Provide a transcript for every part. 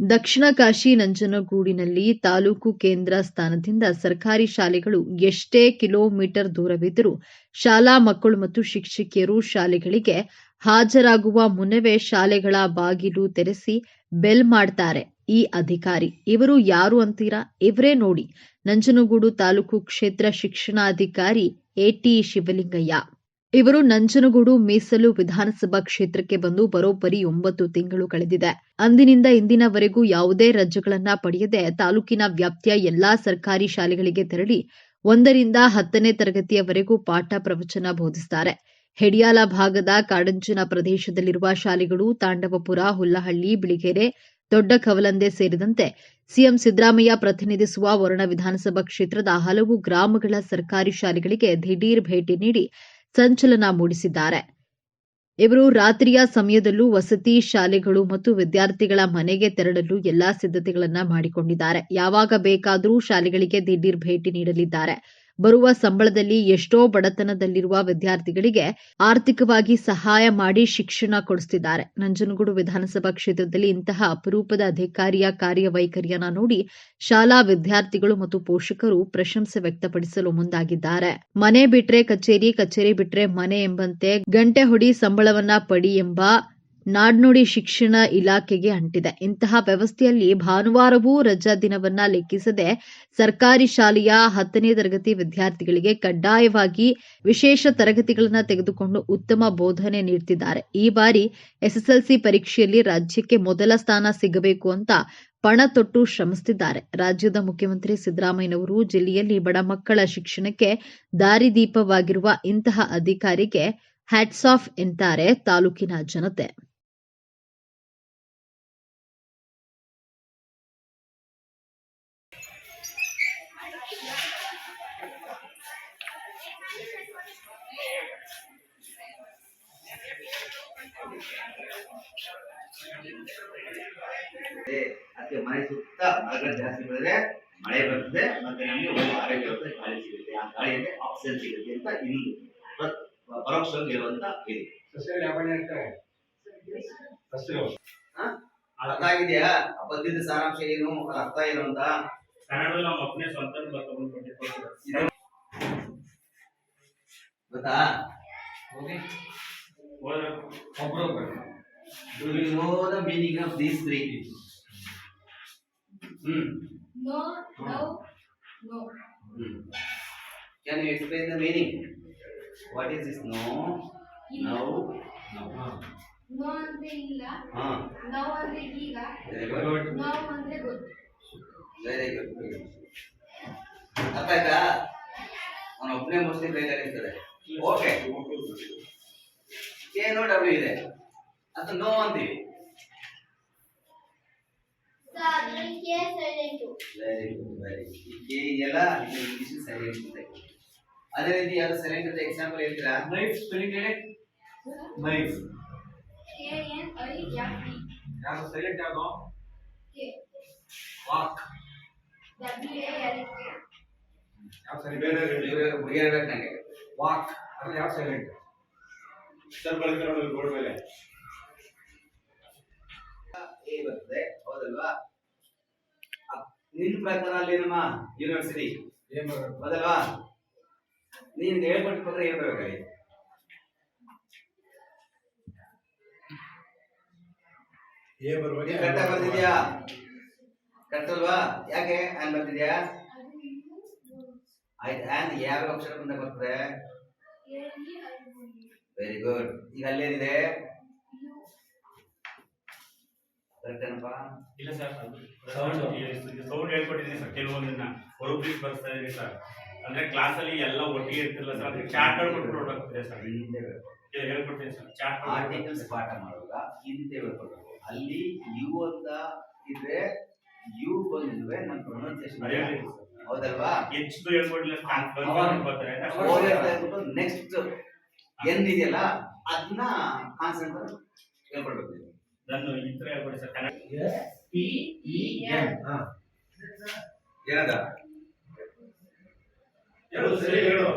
ದಕ್ಷಿಣ ಕಾಶಿ ನಂಜನಗೂಡಿನಲ್ಲಿ ತಾಲೂಕು ಕೇಂದ್ರ ಸ್ಥಾನದಿಂದ ಸರ್ಕಾರಿ ಶಾಲೆಗಳು ಎಷ್ಟೇ ಕಿಲೋಮೀಟರ್ ದೂರವಿದ್ದರೂ ಶಾಲಾ ಮಕ್ಕಳು ಮತ್ತು ಶಿಕ್ಷಕಿಯರು ಶಾಲೆಗಳಿಗೆ ಹಾಜರಾಗುವ ಮುನ್ನವೇ ಶಾಲೆಗಳ ಬಾಗಿಲು ತೆರೆಸಿ ಬೆಲ್ ಮಾಡ್ತಾರೆ. ಈ ಅಧಿಕಾರಿ, ಇವರು ಯಾರು ಅಂತೀರಾ? ಇವರೇ ನೋಡಿ. ನಂಜನಗೂಡು ತಾಲೂಕು ಕ್ಷೇತ್ರ ಶಿಕ್ಷಣಾಧಿಕಾರಿ ಎಟಿ ಶಿವಲಿಂಗಯ್ಯ. ಇವರು ನಂಜನಗೂಡು ಮೀಸಲು ವಿಧಾನಸಭಾ ಕ್ಷೇತ್ರಕ್ಕೆ ಬಂದು ಬರೋಬ್ಬರಿ ಒಂಬತ್ತು ತಿಂಗಳು ಕಳೆದಿದೆ. ಅಂದಿನಿಂದ ಇಂದಿನವರೆಗೂ ಯಾವುದೇ ರಜೆಗಳನ್ನ ಪಡೆಯದೆ ತಾಲೂಕಿನ ವ್ಯಾಪ್ತಿಯ ಎಲ್ಲಾ ಸರ್ಕಾರಿ ಶಾಲೆಗಳಿಗೆ ತೆರಳಿ ಒಂದರಿಂದ ಹತ್ತನೇ ತರಗತಿಯವರೆಗೂ ಪಾಠ ಪ್ರವಚನ ಬೋಧಿಸುತ್ತಾರೆ ಹೆಡಿಯಾಲ ಭಾಗದ ಕಾಡಂಚಿನ ಪ್ರದೇಶದಲ್ಲಿರುವ ಶಾಲೆಗಳು ತಾಂಡವಪುರ, ಹುಲ್ಲಹಳ್ಳಿ, ಬಿಳಿಗೆರೆ, ದೊಡ್ಡ ಕವಲಂದೆ ಸೇರಿದಂತೆ ಸಿಎಂ ಸಿದ್ದರಾಮಯ್ಯ ಪ್ರತಿನಿಧಿಸುವ ವರುಣ ವಿಧಾನಸಭಾ ಕ್ಷೇತ್ರದ ಹಲವು ಗ್ರಾಮಗಳ ಸರ್ಕಾರಿ ಶಾಲೆಗಳಿಗೆ ದಿಢೀರ್ ಭೇಟಿ ನೀಡಿ ಸಂಚಲನ ಮೂಡಿಸಿದ್ದಾರೆ. ಇವರು ರಾತ್ರಿಯ ಸಮಯದಲ್ಲೂ ವಸತಿ ಶಾಲೆಗಳು ಮತ್ತು ವಿದ್ಯಾರ್ಥಿಗಳ ಮನೆಗೆ ತೆರಳಲು ಎಲ್ಲಾ ಸಿದ್ಧತೆಗಳನ್ನ ಮಾಡಿಕೊಂಡಿದ್ದಾರೆ. ಯಾವಾಗ ಬೇಕಾದರೂ ಶಾಲೆಗಳಿಗೆ ದಿಢೀರ್ ಭೇಟಿ ನೀಡಲಿದ್ದಾರೆ. ಬರುವ ಸಂಬಳದಲ್ಲಿ ಎಷ್ಟೋ ಬಡತನದಲ್ಲಿರುವ ವಿದ್ಯಾರ್ಥಿಗಳಿಗೆ ಆರ್ಥಿಕವಾಗಿ ಸಹಾಯ ಮಾಡಿ ಶಿಕ್ಷಣ ಕೊಡಿಸುತ್ತಿದ್ದಾರೆ ನಂಜನಗೂಡು ವಿಧಾನಸಭಾ ಕ್ಷೇತ್ರದಲ್ಲಿ ಇಂತಹ ಅಪರೂಪದ ಅಧಿಕಾರಿಯ ಕಾರ್ಯವೈಖರಿಯನ್ನ ನೋಡಿ ಶಾಲಾ ವಿದ್ಯಾರ್ಥಿಗಳು ಮತ್ತು ಪೋಷಕರು ಪ್ರಶಂಸೆ ವ್ಯಕ್ತಪಡಿಸಲು ಮುಂದಾಗಿದ್ದಾರೆ. ಮನೆ ಬಿಟ್ರೆ ಕಚೇರಿ ಕಚೇರಿ ಬಿಟ್ರೆ ಮನೆ ಎಂಬಂತೆ ಗಂಟೆ ಹೊಡಿ ಸಂಬಳವನ್ನ ಪಡಿ ಎಂಬ ನಾಡ್ನುಡಿ ಶಿಕ್ಷಣ ಇಲಾಖೆಗೆ ಅಂಟಿದೆ. ಇಂತಹ ವ್ಯವಸ್ಥೆಯಲ್ಲಿ ಭಾನುವಾರವೂ ರಜಾ ದಿನವನ್ನ ಲೆಕ್ಕಿಸದೆ ಸರ್ಕಾರಿ ಶಾಲೆಯ ಹತ್ತನೇ ತರಗತಿ ವಿದ್ಯಾರ್ಥಿಗಳಿಗೆ ಕಡ್ಡಾಯವಾಗಿ ವಿಶೇಷ ತರಗತಿಗಳನ್ನು ತೆಗೆದುಕೊಂಡು ಉತ್ತಮ ಬೋಧನೆ ನೀಡುತ್ತಿದ್ದಾರೆ ಈ ಬಾರಿ ಎಸ್ಎಸ್ಎಲ್ಸಿ ಪರೀಕ್ಷೆಯಲ್ಲಿ ರಾಜ್ಯಕ್ಕೆ ಮೊದಲ ಸ್ಥಾನ ಸಿಗಬೇಕು ಅಂತ ಪಣ ತೊಟ್ಟು ಶ್ರಮಿಸುತ್ತಿದ್ದಾರೆ ರಾಜ್ಯದ ಮುಖ್ಯಮಂತ್ರಿ ಸಿದ್ದರಾಮಯ್ಯನವರು ಜಿಲ್ಲೆಯಲ್ಲಿ ಬಡ ಮಕ್ಕಳ ಶಿಕ್ಷಣಕ್ಕೆ ದಾರಿದೀಪವಾಗಿರುವ ಇಂತಹ ಅಧಿಕಾರಿಗೆ ಹ್ಯಾಟ್ಸ್ ಆಫ್ ಎಂತಾರೆ ತಾಲೂಕಿನ ಜನತೆ. ಅದಕ್ಕೆ ಮನೆ ಸುತ್ತ ಮರಗಳು ಜಾಸ್ತಿ ಬೆಳೆದ್ರೆ ಮಳೆ ಬರ್ತದೆ ಮತ್ತೆ ನಮಗೆ ಒಂದು ಆರೋಗ್ಯವಂತ ಗಾಳಿ ಸಿಗುತ್ತೆ. ಆ ಗಾಳಿಯಲ್ಲಿ ಆಕ್ಸಿಜನ್ ಸಿಗುತ್ತೆ ಅಂತ ಇಂದು ಪ್ರ- ಪರೋಕ್ಷವಾಗಿ ಹೇಳುವಂತ ಇದೆ. ಅರ್ಥ ಆಗಿದೆಯಾ ಪದ್ಯದ ಸಾರಾಂಶ ಏನು? ಅರ್ಥ ಏನು ಅಂತ? ಕನ್ನಡದಲ್ಲಿ ನಮ್ಮ ಅಪ್ಪನೇ ಸ್ವಂತ ಗೊತ್ತಾ? Do you know the meaning of these three? Hmm. No, no, no. Hmm. Can you explain the meaning? What is this no? No. No. No ಅಂದ್ರೆ ಇಲ್ಲ ಹಾ ನಾವು ಅಂದ್ರೆ ಈಗ ನಾವು ಅಂದ್ರೆ ಗೊತ್ತು ವೆರಿ ಗುಡ್ ಅರ್ಥ ಆಯ್ತಾ ಅವನ ಒಬ್ಬನೇ ಮುಸ್ಲಿಂ ಕೈಲಾಗಿರ್ತದೆ ಓಕೆ ಕೆ ನೋ ಡಬ್ಲ್ಯೂ ಇದೆ. ಅದು ನೋ ಅಂತೀವಿ. ಅದೇ ರೀತಿ ಯಾವ್ದು ಸೈಲೆಂಟ್ ಅಂತ ಎಕ್ಸಾಂಪಲ್ ಹೇಳ್ತೀರಾ? ನೈಫ್ ಸ್ಪೆಲ್ಲಿಂಗ್ ಹೇಳಿ. ನೈಫ್ ಯಾವ್ದು ಸೈಲೆಂಟ್ ಯಾವ್ದು ವಾಕ್ ಯಾವ ಸರಿ ಬೇರೆ ಬೇರೆ ಹುಡುಗಿರ್ಬೇಕು ನಂಗೆ. ವಾಕ್ ಅದ್ರಲ್ಲಿ ಯಾವ ಸೈಲೆಂಟ್ ಸರ್ ಬರ್ತಾರೆ ಬೋರ್ಡ್ ಮೇಲೆ. ಎ ಬರ್ತದೆ ಹೌದಲ್ವಾ? ನಿನ್ನ ನಿನ್ ಪ್ರಕಾರ ಅಲ್ಲಿ ನಮ್ಮ ಯೂನಿವರ್ಸಿಟಿ ಏನ್ ಬರೋದು ಹೌದಲ್ವಾ? ನೀನ್ ಹೇಳ್ಕೊಟ್ಟ ಪ್ರಕಾರ ಏನ್ ಬರ್ಬೇಕಾಗಿ ಏ ಬರ್ಬೇಕು ಕರೆಕ್ಟ್ ಕರೆಕ್ಟಾಗಿ ಬರ್ತಿದ್ಯಾ ಕರೆಕ್ಟ್ ಅಲ್ವಾ? ಯಾಕೆ ಆನ್ ಬರ್ತಿದ್ಯಾ ಆಯ್ತು ಆನ್ ಯಾವ ಅಕ್ಷರ ಬಂದ ಬರ್ತದೆ ವೆರಿ ಗುಡ್ ಈಗ ಅಲ್ಲೇನಿದೆ? ಇಲ್ಲ ಸರ್ ಸೌಂಡ್ ಸೌಂಡ್ ಹೇಳ್ಕೊಟ್ಟಿದ್ದೀನಿ ಸರ್ ಕೆಲವೊಂದನ್ನ. ಇದೀನಿ ಸರ್. ಅಂದ್ರೆ ಕ್ಲಾಸಲ್ಲಿ ಎಲ್ಲ ಒಟ್ಟಿಗೆ ಇರ್ತಿಲ್ಲ ಸರ್ ಅದಕ್ಕೆ ಚಾರ್ಟ್ ಕೊಟ್ಟು ನೋಡಬೇಕಾಗ್ತದೆ ಸರ್. ಹೇಳ್ಕೊಡ್ತೀನಿ ಸರ್ ಚಾರ್ಟ್ ಆರ್ಟಿಕಲ್ಸ್ ಪಾಠ ಮಾಡುವಾಗ ಹಿಂದೆ ಹೇಳ್ಕೊಡ್ಬೇಕು ಅಲ್ಲಿ ಯು ಅಂತ ಇದ್ರೆ ಯು ಬಂದ್ರೆ ನಮ್ಮ ಪ್ರೊನೌನ್ಸಿಯೇಷನ್. ಹೌದಲ್ವಾ? ಹೆಚ್ಚು ಹೇಳ್ಕೊಡ್ಲಿಲ್ಲ ನೆಕ್ಸ್ಟ್ ಎನ್ ಇದೆಯಲ್ಲ ಅದನ್ನ ಕಾನ್ಸೆಂಟ್ ಹೇಳ್ಕೊಡ್ಬೇಕು ನೀವು. ನಾನು ಈ ತರ ಹೇಳ್ಕೊಡಿ sir Kannada P E N. ಹಾ. ಏನದ? ಹೇಳು. ಸರಿ ಹೇಳು.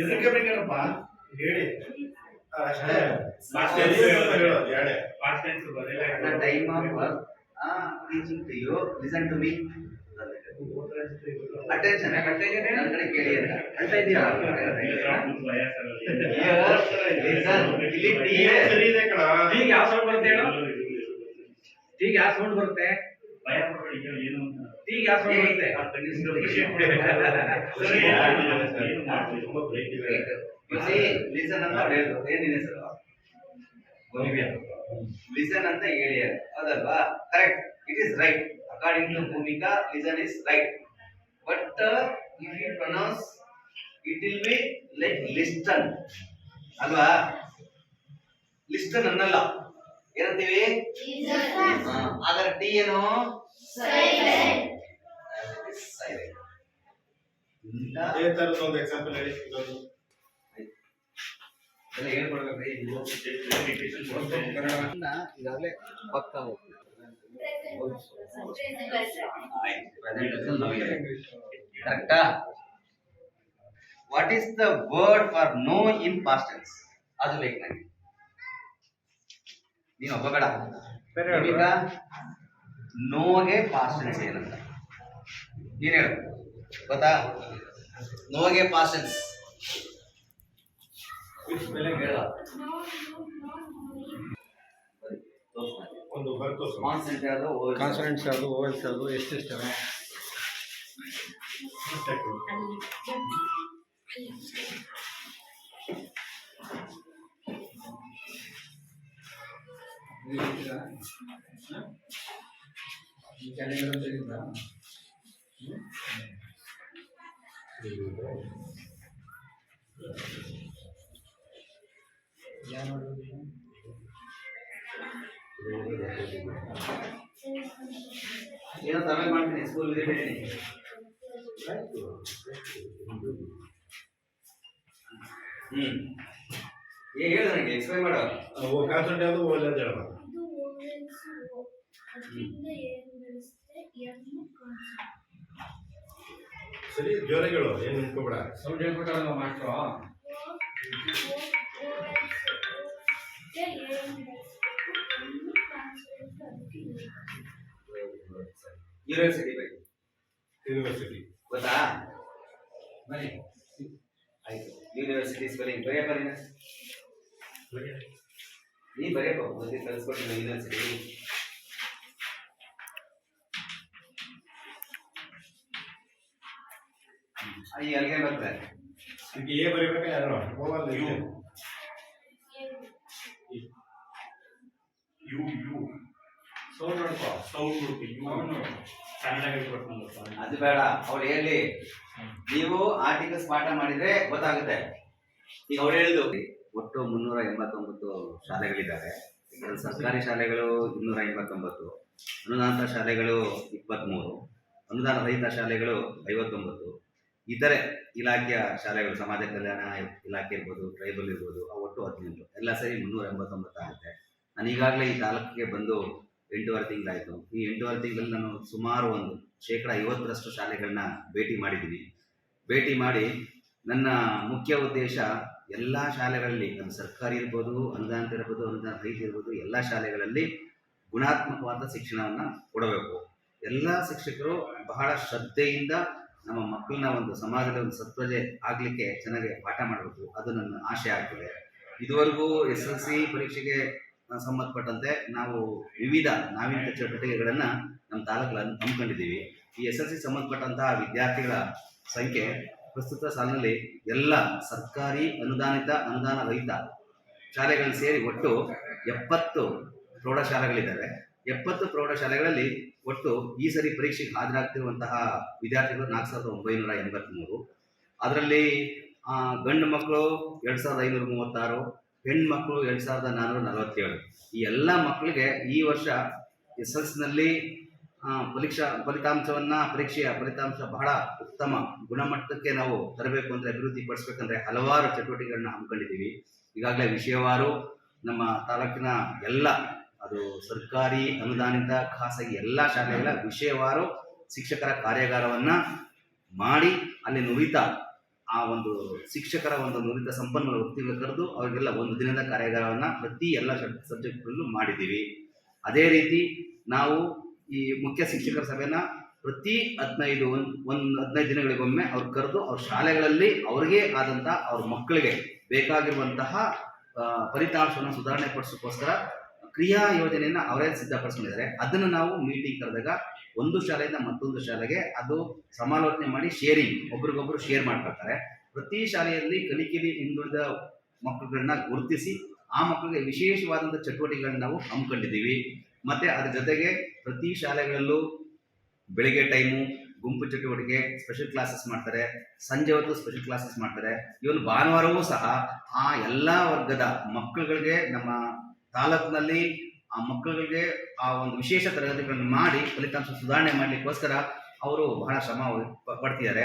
ಎದಕ್ಕೆ ಬೇಕೇನಪ್ಪ ಹೇಳಿ. ಅಷ್ಟೇ. tense ಹೇಳು. ಟು ಎರಡೇ. Past tense time attention. Attention, ನನ್ನ ಕಡೆ ಕೇಳಿ ಅಂತ. ಅಳ್ತಾ ಇದೀಯಾ? Listen, ಇಲ್ಲಿ ಟಿ- ಸರಿ ಇದೆ ಕಣ ಈಗ ಯಾವ ಸೌಂಡ್ ಬರುತ್ತೆ ಹೇಳು ಈಗ ಯಾವ ಸೌಂಡ್ ಬರುತ್ತೆ ಭಯ ಪಡ್ಬೇಡಿ, ಈಗ ಏನು ಅಂತ. ಈಗ ಯಾವ ಸೌಂಡ್ ಬರುತ್ತೆ ಸರಿ, ಏನು ಮಾಡ್ತೀವಿ? ತುಂಬಾ ಬ್ರೇಕ್ ಇದೆ You ಅಂತ ಅವ್ರು ಹೇಳಿದ್ರು. ಏನ್ ನಿನ್ ಹೆಸರು? ಭವ್ಯ. Listen ಅಂತ ಹೇಳಿ ಅದಲ್ವಾ correct it is right according to Bhoomika listen is right but if you pronounce it will be like listen ಅಲ್ವಾ? ಲಿಸ್ಟನ್ ಅನ್ನಲ್ಲ. ಏನಂತೀವಿ? ಆದರೆ ಟಿ ಏನು? ಎಕ್ಸಾಂಪಲ್ ಹೇಳಿ ಈಗಾಗಲೇ ಪಕ್ಕ ಕರೆಕ್ಟಾ what is the word for know in past tense ಅದು ಬೇಕು ನನಗೆ ನೀನು ಒಬ್ಬ ಬೇಡ. ಈಗ ನೋಗೆ ಪಾಸ್ಟ್ ಟೆನ್ಸ್ ಏನಂತ. ನೀನ್ ಹೇಳು. ಗೊತ್ತಾ? ನೋಗೆ ಪಾಸ್ಟ್ ಟೆನ್ಸ್ ಹೇಳ? ಒಂದು ಬರ್ತು ಕಾನ್ಸೆಂಟ್ ಯಾವುದು ಕಾನ್ಸನೆಂಟ್ಸ್ ಯಾವುದು ಓವೆಲ್ಸ್ ಯಾವುದು ಎಷ್ಟೆಷ್ಟು ಏನೋ ತಮಿಳ್ ಮಾಡ್ತೀನಿ ಸ್ಕೂಲ್ ಹೇಳಿ ಹ್ಞೂ ಏ ಹೇಳು ನನಗೆ ಎಕ್ಸ್ಪ್ಲೈನ್ ಮಾಡು. ಓ ಕಾನ್ಸೆಂಟ್ ಯಾವುದು? ಹೇಳೋಣ ಕಾನ್ಸೆಪ್ಟ್ ಸರಿ ಜೋರಾಗಿ ಹೇಳು ಏನು ನಿಂತ್ಕೊಬೇಡ. ಸೌಂಡ್ ಹೇಳ್ಬಿಟ್ಟಾರಲ್ಲ ಮಾಸ್ಟ್ರು? ಯೂನಿವರ್ಸಿಟಿ ಬಗ್ಗೆ ಯೂನಿವರ್ಸಿಟಿ ಗೊತ್ತಾ? ಬನ್ನಿ. ಆಯ್ತು. ಯೂನಿವರ್ಸಿಟಿ ಸ್ಪೆಲ್ಲಿಂಗ್ ಬರೆಯ ಬರೀ ನೀ ಬರೆಯಪ್ಪ. ಮುಂದೆ ಕಲಿಸ್ಕೊಟ್ಟಿಲ್ಲ ಯೂನಿವರ್ಸಿಟಿ ಈ ಅಲ್ಲಿಗೆ ಬರ್ತದೆ ಇದಕ್ಕೆ ಎ ಬರೀಬೇಕಾ ಯಾರು? Vowel U U U sound ನೋಡ್ಕೋ ಸೌಂಡ್ ಹುಡುಕಿ ಯು ಕನ್ನಡ ಹೇಳ್ಕೊಡ್ತಾನೆ ಅದು ಬೇಡ. ಅವ್ರು ಹೇಳಿ. ನೀವು ಆರ್ಟಿಕಲ್ಸ್ ಪಾಠ ಮಾಡಿದ್ರೆ ಗೊತ್ತಾಗುತ್ತೆ. ಈಗ ಅವ್ರು ಹೇಳಿದ್ರು ಒಟ್ಟು ಮುನ್ನೂರ ಎಂಬತ್ತೊಂಬತ್ತು ಶಾಲೆಗಳಿದ್ದಾವೆ ಸರ್ಕಾರಿ ಶಾಲೆಗಳು ಇನ್ನೂರ ಎಂಬತ್ತೊಂಬತ್ತು ಅನುದಾನಿತ ಶಾಲೆಗಳು ಇಪ್ಪತ್ತ್ಮೂರು ಅನುದಾನ ರಹಿತ ಶಾಲೆಗಳು ಐವತ್ತೊಂಬತ್ತು. ಇತರೆ ಇಲಾಖೆಯ ಶಾಲೆಗಳು, ಸಮಾಜ ಕಲ್ಯಾಣ ಇಲಾಖೆ ಇರ್ಬೋದು ಟ್ರೈಬಲ್ ಇರ್ಬೋದು ಒಟ್ಟು ಹದಿನೆಂಟು. ಎಲ್ಲ ಸರಿ ಮುನ್ನೂರ ಎಂಬತ್ತೊಂಬತ್ತು ಆಗುತ್ತೆ. ನಾನು ಈಗಾಗಲೇ ಈ ತಾಲೂಕಿಗೆ ಬಂದು ಎಂಟೂವರೆ ತಿಂಗಳಾಯಿತು. ಈ ಎಂಟೂವರೆ ತಿಂಗಳಲ್ಲಿ ನಾನು ಸುಮಾರು ಒಂದು ಶೇಕಡ ಐವತ್ತರಷ್ಟು ಶಾಲೆಗಳನ್ನ ಭೇಟಿ ಮಾಡಿದ್ದೀನಿ. ಭೇಟಿ ಮಾಡಿ ನನ್ನ ಮುಖ್ಯ ಉದ್ದೇಶ ಎಲ್ಲ ಶಾಲೆಗಳಲ್ಲಿ, ಅದು ಸರ್ಕಾರಿ ಇರ್ಬೋದು, ಅನುದಾನಿತ ಇರ್ಬೋದು, ಅನುದಾನ ರೈತ ಇರ್ಬೋದು, ಎಲ್ಲ ಶಾಲೆಗಳಲ್ಲಿ ಗುಣಾತ್ಮಕವಾದ ಶಿಕ್ಷಣವನ್ನು ಕೊಡಬೇಕು. ಎಲ್ಲ ಶಿಕ್ಷಕರು ಬಹಳ ಶ್ರದ್ಧೆಯಿಂದ ನಮ್ಮ ಮಕ್ಕಳನ್ನ ಒಂದು ಸಮಾಜದ ಒಂದು ಸತ್ವಜೆ ಆಗಲಿಕ್ಕೆ ಚೆನ್ನಾಗಿ ಪಾಠ ಮಾಡಬೇಕು. ಅದು ನನ್ನ ಆಶೆ ಆಗ್ತದೆ. ಇದುವರೆಗೂ ಎಸ್ ಎಲ್ ಸಿ ಪರೀಕ್ಷೆಗೆ ಸಂಬಂಧಪಟ್ಟಂತೆ ನಾವು ವಿವಿಧ ನಾವೀನ್ಯ ಚಟುವಟಿಕೆಗಳನ್ನು ನಮ್ಮ ತಾಲೂಕಲ್ಲಿ ಹಮ್ಮಿಕೊಂಡಿದ್ದೀವಿ. ಈ ಎಸ್ ಎಲ್ ಸಿ ಸಂಬಂಧಪಟ್ಟಂತಹ ವಿದ್ಯಾರ್ಥಿಗಳ ಸಂಖ್ಯೆ ಪ್ರಸ್ತುತ ಸಾಲಿನಲ್ಲಿ ಎಲ್ಲ ಸರ್ಕಾರಿ ಅನುದಾನಿತ ಅನುದಾನ ರಹಿತ ಶಾಲೆಗಳು ಸೇರಿ ಒಟ್ಟು ಎಪ್ಪತ್ತು ಪ್ರೌಢಶಾಲೆಗಳಿದ್ದಾವೆ. ಎಪ್ಪತ್ತು ಪ್ರೌಢಶಾಲೆಗಳಲ್ಲಿ ಒಟ್ಟು ಈ ಸರಿ ಪರೀಕ್ಷೆಗೆ ಹಾಜರಾಗ್ತಿರುವಂತಹ ವಿದ್ಯಾರ್ಥಿಗಳು ನಾಲ್ಕು ಸಾವಿರದ ಒಂಬೈನೂರ ಎಂಬತ್ತ್ಮೂರು ಅದರಲ್ಲಿ ಗಂಡು ಮಕ್ಕಳು ಎರಡು ಸಾವಿರದ ಐನೂರ ಮೂವತ್ತಾರು ಹೆಣ್ಮಕ್ಳು ಎರಡು ಸಾವಿರದ ನಾನ್ನೂರ ನಲವತ್ತೇಳು. ಈ ಎಲ್ಲ ಮಕ್ಕಳಿಗೆ ಈ ವರ್ಷ ಎಸ್ ಎಲ್ ಸಿನಲ್ಲಿ ಪರೀಕ್ಷಾ, ಫಲಿತಾಂಶವನ್ನು, ಪರೀಕ್ಷೆಯ ಫಲಿತಾಂಶ ಬಹಳ ಉತ್ತಮ ಗುಣಮಟ್ಟಕ್ಕೆ ನಾವು ತರಬೇಕು ಅಂದರೆ ಅಭಿವೃದ್ಧಿ ಪಡಿಸ್ಬೇಕಂದ್ರೆ ಹಲವಾರು ಚಟುವಟಿಕೆಗಳನ್ನ ಹಮ್ಮಿಕೊಂಡಿದ್ದೀವಿ. ಈಗಾಗಲೇ ವಿಷಯವಾರು ನಮ್ಮ ತಾಲೂಕಿನ ಎಲ್ಲ, ಅದು ಸರ್ಕಾರಿ ಅನುದಾನಿತ ಖಾಸಗಿ ಎಲ್ಲ ಶಾಲೆಗಳ ವಿಷಯವಾರು ಶಿಕ್ಷಕರ ಕಾರ್ಯಾಗಾರವನ್ನು ಮಾಡಿ ಅಲ್ಲಿ ನುರಿತ ಆ ಒಂದು ಶಿಕ್ಷಕರ ಒಂದು ನುರಿತ ಸಂಪನ್ಮೂಲ ವ್ಯಕ್ತಿಗಳು ಕರೆದು ಅವರಿಗೆಲ್ಲ ಒಂದು ದಿನದ ಕಾರ್ಯಾಗಾರವನ್ನು ಪ್ರತಿ ಎಲ್ಲ ಸಬ್ಜೆಕ್ಟ್ಗಳಲ್ಲೂ ಮಾಡಿದ್ದೀವಿ. ಅದೇ ರೀತಿ ನಾವು ಈ ಮುಖ್ಯ ಶಿಕ್ಷಕರ ಸಭೆನ ಪ್ರತಿ ಹದಿನೈದು ಒಂದು ಒಂದು ಹದಿನೈದು ದಿನಗಳಿಗೊಮ್ಮೆ ಅವ್ರು ಕರೆದು ಅವ್ರ ಶಾಲೆಗಳಲ್ಲಿ ಅವ್ರಿಗೆ ಆದಂಥ ಅವ್ರ ಮಕ್ಕಳಿಗೆ ಬೇಕಾಗಿರುವಂತಹ ಫಲಿತಾಂಶವನ್ನು ಸುಧಾರಣೆ ಪಡಿಸೋಕ್ಕೋಸ್ಕರ ಕ್ರಿಯಾ ಯೋಜನೆಯನ್ನು ಅವರೇ ಸಿದ್ಧಪಡಿಸ್ಕೊಂಡಿದ್ದಾರೆ. ಅದನ್ನು ನಾವು ಮೀಟಿಂಗ್ ಕರೆದಾಗ ಒಂದು ಶಾಲೆಯಿಂದ ಮತ್ತೊಂದು ಶಾಲೆಗೆ ಅದು ಸಮಾಲೋಚನೆ ಮಾಡಿ ಶೇರಿಂಗ್ ಒಬ್ರಿಗೊಬ್ರು ಶೇರ್ ಮಾಡ್ಕೊಳ್ತಾರೆ. ಪ್ರತಿ ಶಾಲೆಯಲ್ಲಿ ಕಲಿಕೆಯಲ್ಲಿ ಹಿಂದುಳಿದ ಮಕ್ಕಳುಗಳನ್ನ ಗುರುತಿಸಿ, ಆ ಮಕ್ಕಳಿಗೆ ವಿಶೇಷವಾದಂಥ ಚಟುವಟಿಕೆಗಳನ್ನ ನಾವು ಹಮ್ಮಿಕೊಂಡಿದ್ದೀವಿ. ಮತ್ತೆ ಅದ್ರ ಜೊತೆಗೆ ಪ್ರತಿ ಶಾಲೆಗಳಲ್ಲೂ ಬೆಳಿಗ್ಗೆ ಟೈಮು ಗುಂಪು ಚಟುವಟಿಕೆ ಸ್ಪೆಷಲ್ ಕ್ಲಾಸಸ್ ಮಾಡ್ತಾರೆ. ಸಂಜೆ ಹೊತ್ತು ಸ್ಪೆಷಲ್ ಕ್ಲಾಸಸ್ ಮಾಡ್ತಾರೆ. ಇವನು ಭಾನುವಾರವೂ ಸಹ ಆ ಎಲ್ಲ ವರ್ಗದ ಮಕ್ಕಳುಗಳಿಗೆ ನಮ್ಮ ತಾಲೂಕಿನಲ್ಲಿ ಆ ಮಕ್ಕಳಿಗೆ ಆ ಒಂದು ವಿಶೇಷ ತರಗತಿಗಳನ್ನು ಮಾಡಿ ಫಲಿತಾಂಶ ಸುಧಾರಣೆ ಮಾಡಲಿಕ್ಕೋಸ್ಕರ ಅವರು ಬಹಳ ಶ್ರಮ ಪಡ್ತಿದ್ದಾರೆ.